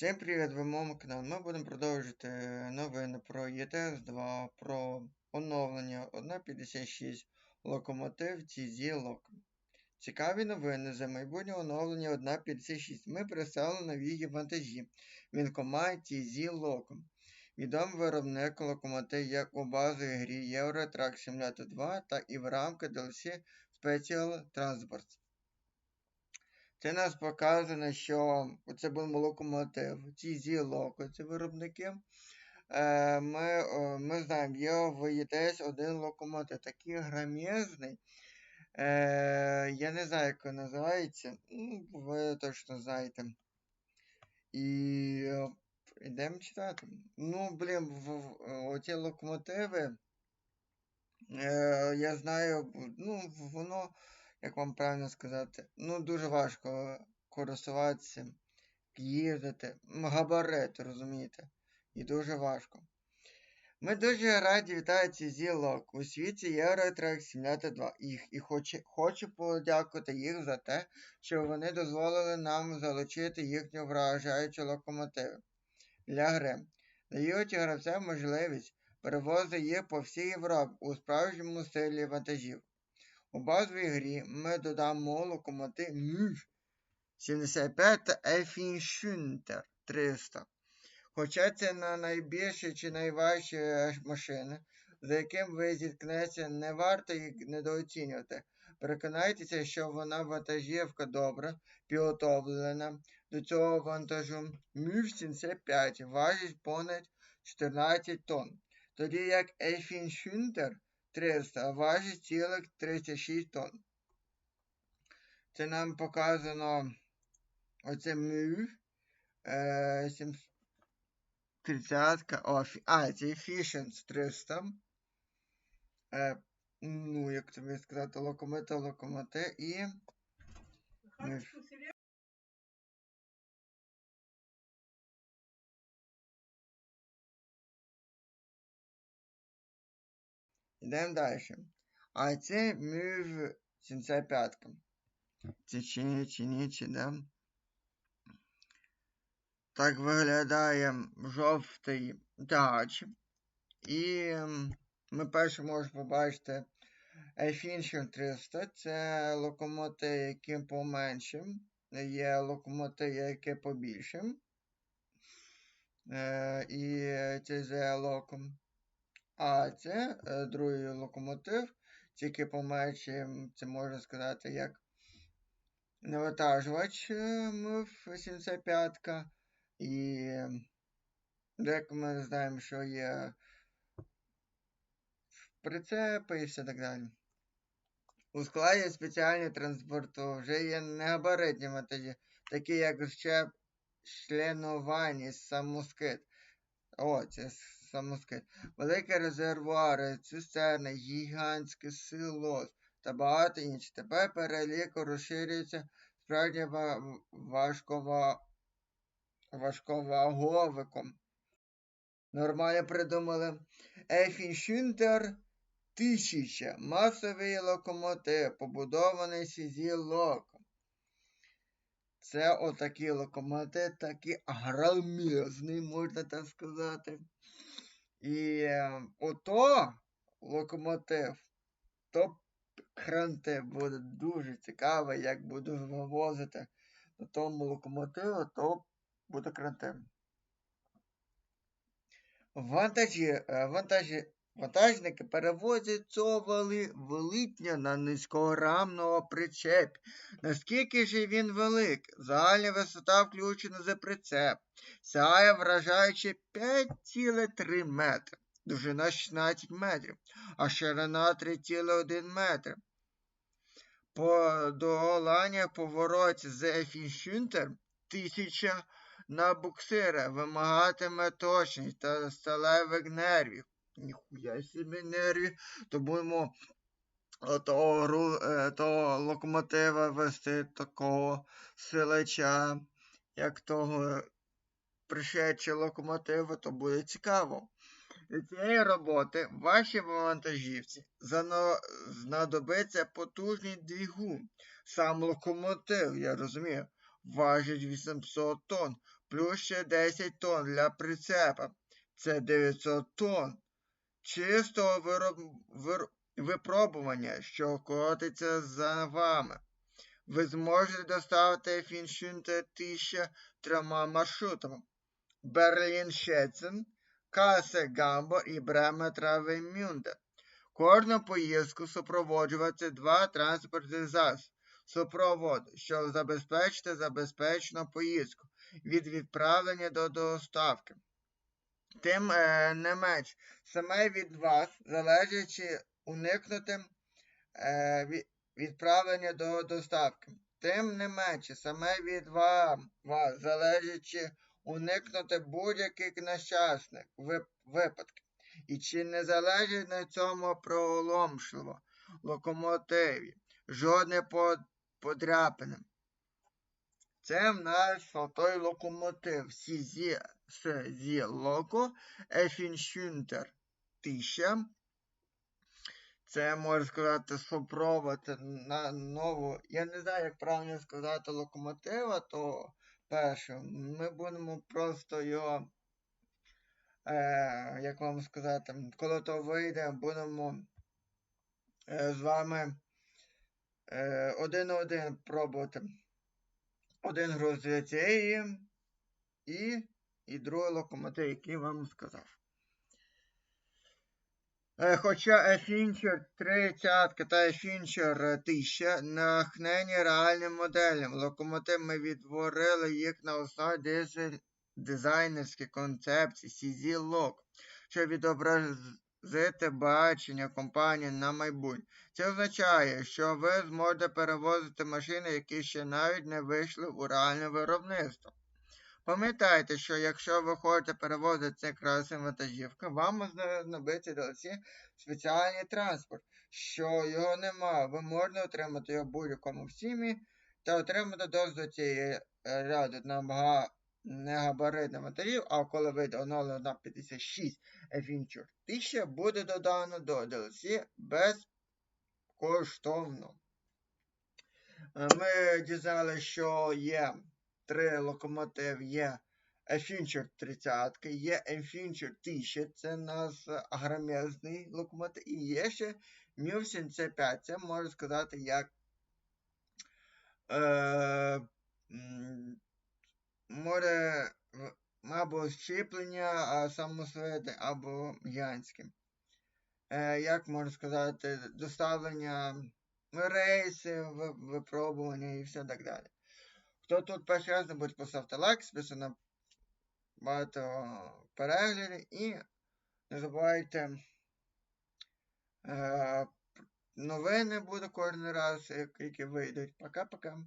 Всім привіт, ви моєму каналі. Ми будемо продовжувати новини про ЄТС 2, про оновлення 1.56 локомотив TZ Локом. Цікаві новини за майбутнє оновлення 1.56. Ми представили нові вантажі Вінкомай TZ Локом. Відомий виробник локомотив як у базовій грі Euro Truck Simulator 2, так і в рамках DLC Special Transport. Це нас показано, що це був локомотив, ці зі локо, це виробники. Е, Ми ми знаємо, є в ЄТС один локомотив, такий громезний. Е, Я не знаю, як він називається. Ну, ви точно знаєте. І йдемо читати. Ну, блін, в, оці локомотиви. Е, Я знаю, ну, воно як вам правильно сказати, ну дуже важко користуватися, їздити. Габарит, розумієте? І дуже важко. Ми дуже раді вітати зілок у світі Eurotrack 72 їх і хочу, хочу подякувати їх за те, що вони дозволили нам залучити їхню вражаючу локомотиви для гри. Дають гравцям можливість перевозити їх по всій Європі у справжньому стилі вантажів. У базовій грі ми додамо локомотив МЮФ 75 та Ефіншунтер 300. Хоча це на найбільші чи найважчі машини, за яким ви зіткнеться, не варто їх недооцінювати. Переконайтеся, що вона вантажівка добра, підготовлена до цього вантажу. МЮФ 75 важить понад 14 тонн. Тоді як Ефіншунтер 300 важить цілих 36 тонн. Це нам показано оце мюв. Е, 30 о, А, це Efficiency 300. Е, ну, як тобі сказати, локомотив, локомотив і. Йдемо далі. А це мюв 75. Це чи чи да? Так виглядає жовтий дач. І ми перше можемо побачити Fincher 300. Це локомотив, який поменше. Є локомотив, який побільше. І це локом. А це е, другий локомотив, тільки поменше, це можна сказати, як навантажувач МФ 75 і як ми знаємо, що є прицепи і все так далі. У складі спеціальні транспорту вже є негабаритні вантажі, такі як ще членовані самоскид. О, це самоскид, великі резервуари, цистерни, гігантське силос та багато інших. Тепер перелік розширюється справді важкова... важковаговиком. Нормально придумали Ефіншюнтер 1000 масовий локомотив, побудований сізі локом. Це отакий локомотив, такий громізний, можна так сказати. І е, ото локомотив, то хранте буде дуже цікаво, як буду вивозити на тому локомотиву, то буде кранте. Вантажі, е, вантажі, Вантажники перевозять цього велітня на низькограмного причепі. Наскільки ж він велик? Загальна висота включена за прицеп. Сяє вражаючи 5,3 метри. Довжина 16 метрів, а ширина 3,1 метр. По долання повороті з Ефіншюнтер 1000 на буксира вимагатиме точність та сталевих нервів ніхуя собі нерві, то будемо того, е, того локомотива вести такого силача, як того пришедшого локомотива, то буде цікаво. Для цієї роботи вашій вантажівці знадобиться потужний двигун, сам локомотив, я розумію. важить 800 тонн, плюс ще 10 тонн для прицепа. Це 900 тонн. Чистого вироб... вир... випробування, що котиться за вами. Ви зможете доставити Фіншунте 1000 трьома маршрутами. Берлін-Щецин, Касе Гамбо і Бреме Травемюнде. Кожну поїздку супроводжувати два транспортні засоби супроводу, щоб забезпечити забезпечену поїздку від відправлення до доставки. Тим е, не менш, саме від вас залежить чи уникнути е, відправлення до доставки. Тим не менше, саме від вас, вас залежить чи уникнути будь-яких нещасних випадків. І чи не залежить на цьому проломшливо локомотиві, жодне подряпини. Це в нас той локомотив Сізі зі локо Ефіншюнтер 1000. Це можна сказати супровод на нову. Я не знаю, як правильно сказати локомотива, то перше, ми будемо просто його, е, як вам сказати, коли то вийде, будемо е, з вами е, один на один пробувати. Один груз і, і другий локомотив, який вам сказав. Е, хоча Fincher 30 та Fincher 1000 нахнені реальним моделям. Локомотив ми відтворили їх на основі дизайнерських концепцій CZ Lock, що відобразити бачення компанії на майбутнє. Це означає, що ви зможете перевозити машини, які ще навіть не вийшли у реальне виробництво. Пам'ятайте, що якщо ви хочете перевозити цей красний вантажівка, вам знадобиться DLC спеціальний транспорт, що його немає. Ви можете отримати його будь-якому всімі та отримати доступ до цієї е, ряду на негабаритних матеріалів, а коли вийде оновлено на 56 Adventure 1000, буде додано до DLC безкоштовно. Е, ми дізналися, що є три локомотив є Fincher 30, є Fincher 1000, це у нас агромезний локомотив, і є ще Мюсін C5. Це можна сказати як е, може або щеплення, а самосвити, або янське. Е, як можна сказати, доставлення рейси, випробування і все так далі. Хто тут перший раз, не будь поставте лайк, списано багато переглядів і не забувайте е, новини буде кожен раз, які вийдуть. Пока-пока.